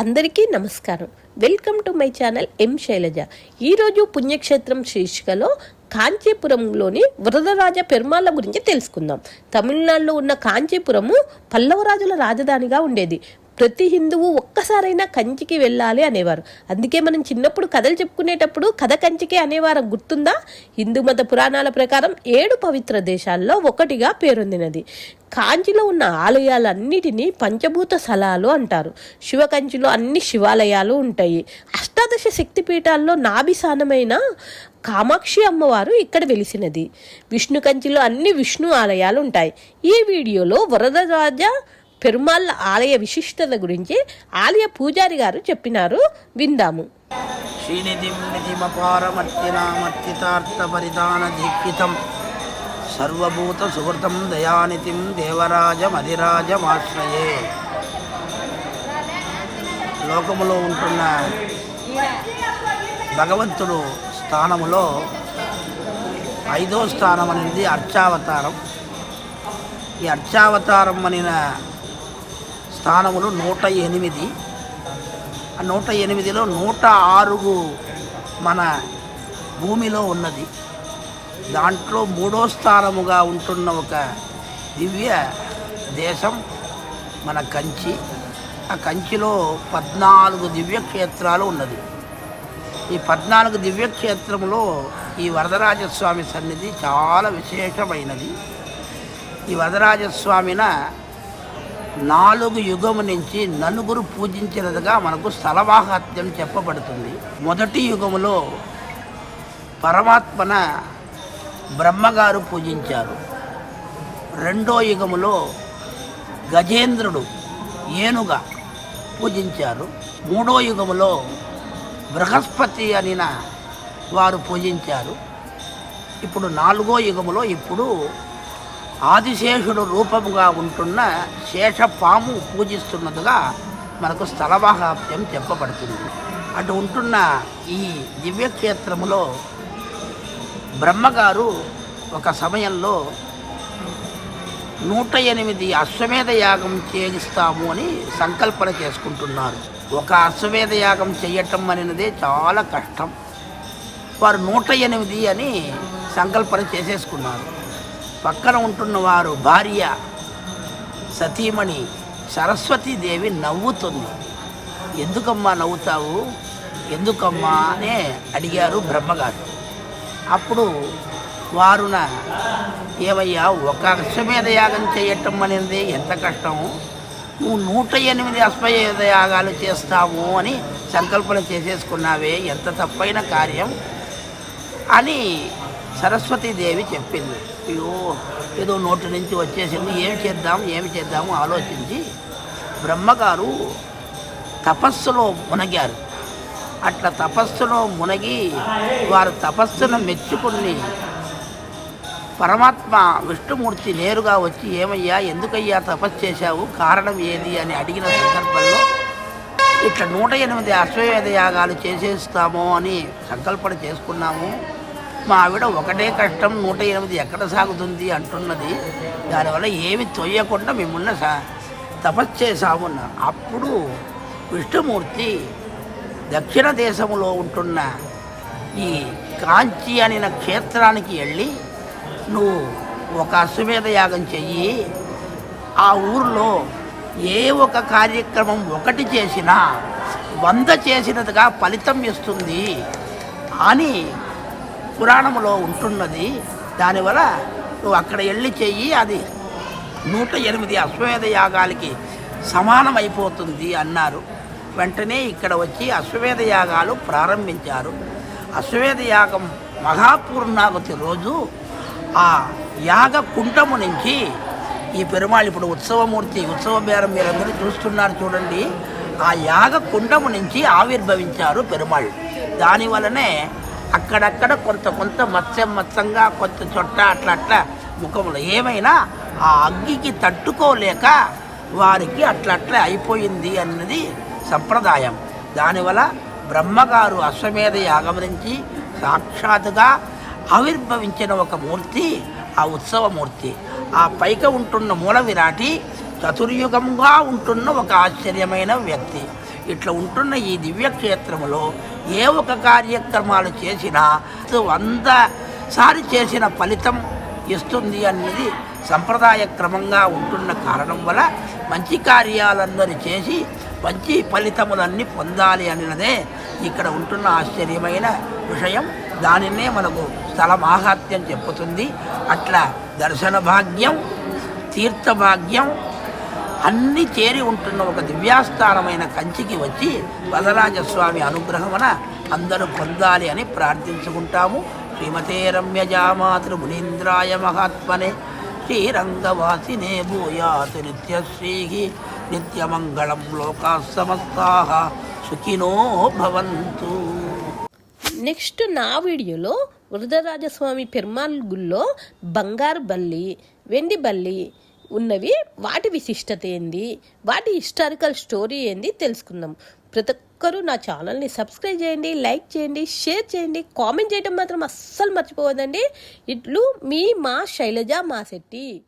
అందరికీ నమస్కారం. Welcome to my channel M Shailaja. ఈరోజు పుణ్యక్షేత్రం శీర్షికలో కాంచీపురంలోని వరదరాజ పెరుమాళ్ళ గురించి తెలుసుకుందాం. తమిళనాడులో ఉన్న కాంచీపురము పల్లవరాజుల రాజధానిగా ఉండేది. ప్రతి హిందువు ఒక్కసారైనా కంచికి వెళ్ళాలి అనేవారు. అందుకే మనం చిన్నప్పుడు కథలు చెప్పుకునేటప్పుడు కథ కంచికే అనేవారు గుర్తుందా? హిందూ మత పురాణాల ప్రకారం ఏడు పవిత్ర దేశాల్లో ఒకటిగా పేరొందినది. కాంచిలో ఉన్న ఆలయాలన్నిటినీ పంచభూత స్థలాలు అంటారు. శివకంచిలో అన్ని శివాలయాలు ఉంటాయి. అష్టాదశ శక్తిపీఠాల్లో నాభిసానమైన కామాక్షి అమ్మవారు ఇక్కడ వెలిసినది. విష్ణు కంచిలో అన్ని విష్ణు ఆలయాలు ఉంటాయి. ఈ వీడియోలో వరదరాజ పెరుమాళ్ళ ఆలయ విశిష్టత గురించి ఆలయ పూజారి గారు చెప్పినారు. విందాము. శ్రీనిధిం నిధిమపారమర్తినామర్తితార్థపరిధానదీక్షితం సర్వభూత సుహృతం దయానితిం దేవరాజమధిరాజమాశ్రయే. లోకములో ఉంటున్న భగవంతుడు స్థానములో ఐదో స్థానం అనేది అర్చావతారం. ఈ అర్చావతారం అనిన స్థానములు నూట ఎనిమిది. ఆ నూట ఎనిమిదిలో నూట ఆరుగు మన భూమిలో ఉన్నది. దాంట్లో మూడో స్థానముగా ఉంటున్న ఒక దివ్య దేశం మన కంచి. ఆ కంచిలో పద్నాలుగు దివ్యక్షేత్రాలు ఉన్నది. ఈ పద్నాలుగు దివ్యక్షేత్రంలో ఈ వరదరాజస్వామి సన్నిధి చాలా విశేషమైనది. ఈ వరదరాజస్వామిన నాలుగు యుగము నుంచి నలుగురు పూజించినదిగా మనకు స్థలవాహత్యం చెప్పబడుతుంది. మొదటి యుగములో పరమాత్మన బ్రహ్మగారు పూజించారు. రెండో యుగములో గజేంద్రుడు ఏనుగా పూజించారు. మూడో యుగములో బృహస్పతి అనిన వారు పూజించారు. ఇప్పుడు నాలుగో యుగములో ఇప్పుడు ఆదిశేషుడు రూపముగా ఉంటున్న శేషపాము పూజిస్తున్నదిగా మనకు స్థలవాహాప్యం చెప్పబడుతుంది. అటు ఉంటున్న ఈ దివ్యక్షేత్రములో బ్రహ్మగారు ఒక సమయంలో నూట ఎనిమిది అశ్వమేధ యాగం చేయిస్తాము అని సంకల్పన చేసుకుంటున్నారు. ఒక అశ్వమేధ యాగం చేయటం అనేది చాలా కష్టం. వారు నూట ఎనిమిది అని సంకల్పన చేసేసుకున్నారు. పక్కన ఉంటున్నవారు భార్య సతీమణి సరస్వతీదేవి నవ్వుతుంది. ఎందుకమ్మా నవ్వుతావు? ఎందుకమ్మా? అనే అడిగారు బ్రహ్మగారు. అప్పుడు వారున ఏమయ్యా ఒక అశ్వమేధ యాగం చేయటం అనేది ఎంత కష్టము నువ్వు నూట ఎనిమిది అశ్వమేధ యాగాలు చేస్తావు అని సంకల్పన చేసేసుకున్నావే ఎంత తప్పైన కార్యం? అని సరస్వతీదేవి చెప్పింది. అయ్యో ఏదో నోటి నుంచి వచ్చేసింది. ఏమి చేద్దాం ఏమి చేద్దాము ఆలోచించి బ్రహ్మగారు తపస్సులో మునగారు. అట్లా తపస్సులో మునగి వారు తపస్సును మెచ్చుకుని పరమాత్మ విష్ణుమూర్తి నేరుగా వచ్చి ఏమయ్యా ఎందుకయ్యా తపస్సు చేశావు? కారణం ఏది? అని అడిగిన సందర్భంలో ఇట్లా నూట ఎనిమిది అశ్వమేధ యాగాలు చేసేస్తాము అని సంకల్పన చేసుకున్నాము. మా ఆవిడ ఒకటే కష్టం నూట ఎనిమిది ఎక్కడ సాగుతుంది అంటున్నది. దానివల్ల ఏమి తొయ్యకుండా మిమ్మల్ని సా తపస్సు చేశామన్నారు అప్పుడు విష్ణుమూర్తి దక్షిణ దేశంలో ఉంటున్న ఈ కాంచి అనిన క్షేత్రానికి వెళ్ళి నువ్వు ఒక అశ్వమేధ యాగం చెయ్యి. ఆ ఊరిలో ఏ ఒక కార్యక్రమం ఒకటి చేసినా వంద చేసినదిగా ఫలితం ఇస్తుంది అని పురాణంలో ఉంటున్నది. దానివల్ల నువ్వు అక్కడ వెళ్ళి చెయ్యి అది నూట ఎనిమిది అశ్వమేధ యాగాలకి సమానమైపోతుంది అన్నారు. వెంటనే ఇక్కడ వచ్చి అశ్వమేధ యాగాలు ప్రారంభించారు. అశ్వమేధ యాగం మహాపూర్ణావతి రోజు ఆ యాగ కుంటము నుంచి ఈ పెరుమాళ్ ఇప్పుడు ఉత్సవమూర్తి ఉత్సవ బేరం మీరందరూ చూస్తున్నారు చూడండి. ఆ యాగ కుండము నుంచి ఆవిర్భవించారు పెరుమాళ్ళు దాని వలనే అక్కడక్కడ కొంత కొంత మత్స్యం మత్స్యంగా కొంత చొట్ట అట్లా అట్లా ముఖంలో ఏమైనా ఆ అగ్గికి తట్టుకోలేక వారికి అట్లా అట్లా అయిపోయింది అన్నది సంప్రదాయం. దానివల్ల బ్రహ్మగారు అశ్వమేధ యాగం నుంచి సాక్షాత్తుగా ఆవిర్భవించిన ఒక మూర్తి ఆ ఉత్సవమూర్తి. ఆ పైక ఉంటున్న మూల విరాటి చతుర్యుగంగా ఉంటున్న ఒక ఆశ్చర్యమైన వ్యక్తి. ఇట్లా ఉంటున్న ఈ దివ్యక్షేత్రంలో ఏ ఒక కార్యక్రమాలు చేసినా వంద సారి చేసిన ఫలితం ఇస్తుంది అనేది సంప్రదాయ క్రమంగా ఉంటున్న కారణం వల్ల మంచి కార్యాలందరూ చేసి మంచి ఫలితములన్నీ పొందాలి అన్నదే ఇక్కడ ఉంటున్న ఆశ్చర్యమైన విషయం. దానినే మనకు స్థల మాహాత్యం చెప్పుతుంది. అట్లా దర్శన భాగ్యం తీర్థ భాగ్యం అన్ని చేరి ఉంటున్న ఒక దివ్యాస్థానమైన కంచికి వచ్చి వరరాజస్వామి అనుగ్రహమున అందరూ పొందాలి అని ప్రార్థించుకుంటాము. శ్రీమతే రమ్యజామాతృ మునీంద్రాయ మహాత్మనే. శ్రీరంగవాసినే భూయాత్ నిత్యశ్రీ నిత్యమంగళం లోకా సమస్తా. సుఖినో భవంతు. నెక్స్ట్ నా వీడియోలో వరదరాజస్వామి పెరుమాల్ గుళ్ళో బంగారు బల్లి వెండి బల్లి ఉన్నవి వాటి విశిష్టత ఏంది వాటి హిస్టారికల్ స్టోరీ ఏంది తెలుసుకుందాం. ప్రతి ఒక్కరూ నా ఛానల్ని సబ్స్క్రైబ్ చేయండి లైక్ చేయండి షేర్ చేయండి కామెంట్ చేయడం మాత్రం అస్సలు మర్చిపోవద్దండి. ఇట్లు మీ మా శైలజ మా శెట్టి